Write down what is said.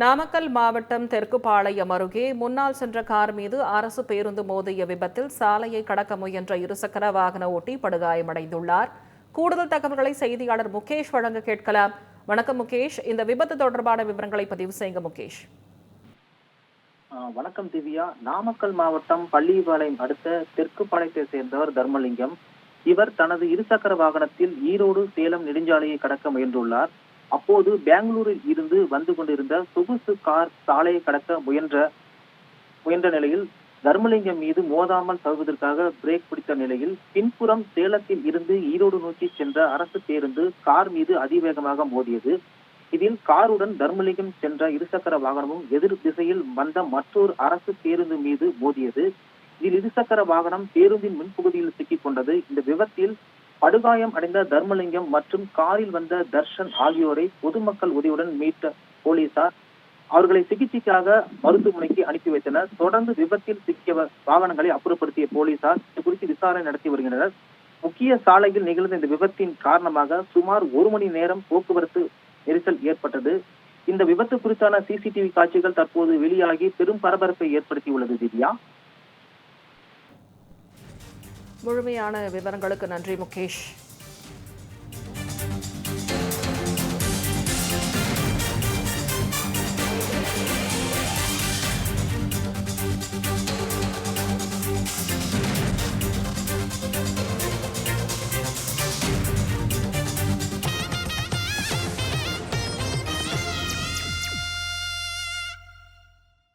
நாமக்கல் மாவட்டம் தெற்குபாளையம் அருகே முன்னால் சென்ற கார் மீது அரசு பேருந்து மோதிய விபத்தில் சாலையை கடக்க முயன்ற இருசக்கர வாகன ஓட்டி படுகாயமடைந்துள்ளார். கூடுதல் தகவல்களை செய்தியாளர் முகேஷ் வழங்க கேட்கலாம். வணக்கம் முகேஷ். இந்த விபத்து தொடர்பான விவரங்களை பதிவு செய்யுங்க முகேஷ். வணக்கம் திவ்யா. நாமக்கல் மாவட்டம் பள்ளிபாளையம் அடுத்த தெற்கு பாளையத்தை சேர்ந்தவர் தர்மலிங்கம். இவர் தனது இருசக்கர வாகனத்தில் ஈரோடு சேலம் நெடுஞ்சாலையை கடக்க முயன்றுள்ளார். அப்போது பெங்களூரில் இருந்து வந்து கொண்டிருந்த சொகுசு கார் சாலையை கடக்க முயன்ற முயன்ற நிலையில் தர்மலிங்கம் மீது மோதாமல் தழுவதற்காக பிரேக் பிடித்த நிலையில் பின்புறம் சேலத்தில் இருந்து ஈரோடு நோக்கி சென்ற அரசு பேருந்து கார் மீது அதிவேகமாக மோதியது. இதில் காருடன் தர்மலிங்கம் சென்ற இருசக்கர வாகனமும் எதிர் திசையில் வந்த மற்றொரு அரசு பேருந்து மீது மோதியது. இதில் இருசக்கர வாகனம் பேருந்தின் முன்பகுதியில் சிக்கிக் கொண்டது இந்த விபத்தில் படுகாயம் அடைந்த தர்மலிங்கம் மற்றும் காரில் வந்த தர்ஷன் ஆகியோரை பொதுமக்கள் உதவியுடன் மீட்ட போலீசார் அவர்களை சிகிச்சைக்காக மருத்துவமனைக்கு அனுப்பி வைத்தனர். தொடர்ந்து விபத்தில் சிக்கிய வாகனங்களை அப்புறப்படுத்திய போலீசார் இது குறித்து விசாரணை நடத்தி வருகின்றனர். முக்கிய சாலையில் நிகழ்ந்த இந்த விபத்தின் காரணமாக சுமார் ஒரு மணி நேரம் போக்குவரத்து நெரிசல் ஏற்பட்டது. இந்த விபத்து குறித்தான சிசிடிவி காட்சிகள் தற்போது வெளியாகி பெரும் பரபரப்பை ஏற்படுத்தியுள்ளது திவ்யா. முழுமையான விவரங்களுக்கு நன்றி முகேஷ்.